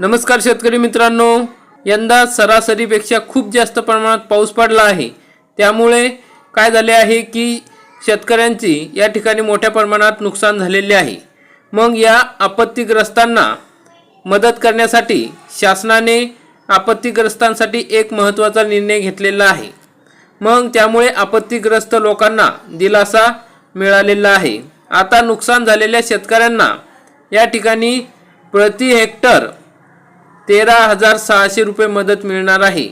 नमस्कार शेतकरी मित्रांनो. यंदा सरासरीपेक्षा खूप जास्त प्रमाणात पाऊस पडला आहे. त्यामुळे काय झाले आहे की शेतकऱ्यांची या ठिकाणी मोठ्या प्रमाणात नुकसान झालेले आहे. मग या आपत्तीग्रस्तांना मदत करण्यासाठी शासनाने आपत्तीग्रस्तांसाठी एक महत्त्वाचा निर्णय घेतलेला आहे. मग त्यामुळे आपत्तीग्रस्त लोकांना दिलासा मिळालेला आहे. आता नुकसान झालेल्या शेतकऱ्यांना या ठिकाणी प्रति हेक्टर तेरा हजार सहाशे रुपये मदत मिळणार आहे.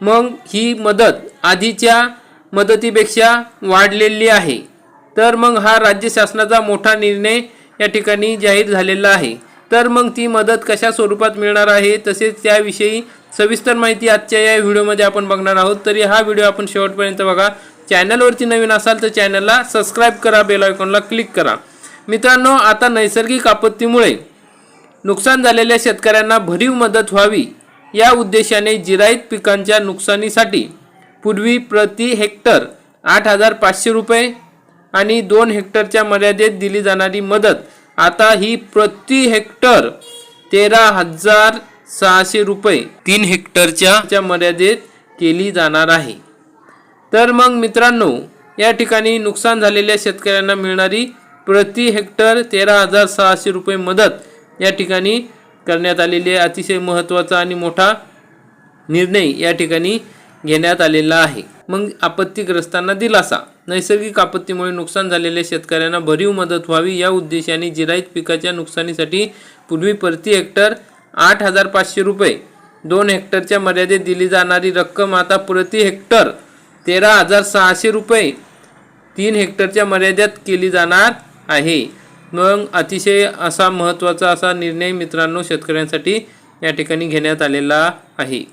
मग ही मदत आधीच्या मदतीपेक्षा वाढलेली आहे. तर मग हा राज्य शासनाचा मोठा निर्णय या ठिकाणी जाहीर झालेला आहे. तर मग ती मदत कशा स्वरूपात मिळणार आहे तसेच त्याविषयी सविस्तर माहिती आजच्या या व्हिडिओमध्ये आपण बघणार आहोत. तरी हा व्हिडिओ आपण शेवटपर्यंत बघा. चॅनलवरती नवीन असाल तर चॅनलला सबस्क्राईब करा बेल आयकॉनला क्लिक करा. मित्रांनो आता नैसर्गिक आपत्तीमुळे नुकसान झालेल्या शेतकऱ्यांना भरीव मदत व्हावी या उद्देशाने जिराईत पिकांच्या नुकसानीसाठी पूर्वी प्रति हेक्टर आठ हजार पाचशे रुपये आणि दोन हेक्टरच्या मर्यादेत दिली जाणारी मदत आता ही प्रति हेक्टर तेरा हजार सहाशे रुपये तीन हेक्टरच्या मर्यादेत केली जाणार आहे. तर मग मित्रांनो या ठिकाणी नुकसान झालेल्या शेतकऱ्यांना मिळणारी प्रति हेक्टर तेरा हजार सहाशे रुपये मदत या ठिकाणी करण्यात आलेले अतिशय महत्त्वाचा आणि मोठा निर्णय या ठिकाणी घेण्यात आलेला आहे. मग आपत्तीग्रस्तांना दिलासा. नैसर्गिक आपत्तीमुळे नुकसान झालेल्या शेतकऱ्यांना भरीव मदत व्हावी या उद्देशाने जिराईत पिकाच्या नुकसानीसाठी पूर्वी प्रति हेक्टर आठ हजार पाचशे रुपये दोन हेक्टरच्या मर्यादेत दिली जाणारी रक्कम आता प्रति हेक्टर तेरा हजार सहाशे रुपये तीन हेक्टरच्या मर्यादेत केली जाणार आहे. मग अतिशय असा महत्त्वाचा असा निर्णय मित्रांनो शेतकऱ्यांसाठी या ठिकाणी घेण्यात आलेला आहे.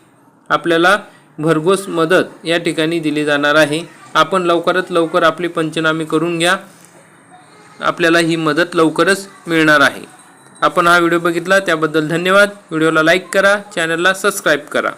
आपल्याला भरघोस मदत या ठिकाणी दिली जाणार आहे. आपण लवकरात लवकर आपली पंचनामे करून घ्या. आपल्याला ही मदत लवकरच मिळणार आहे. आपण हा व्हिडिओ बघितला त्याबद्दल धन्यवाद. व्हिडिओला लाईक करा चॅनलला सबस्क्राईब करा.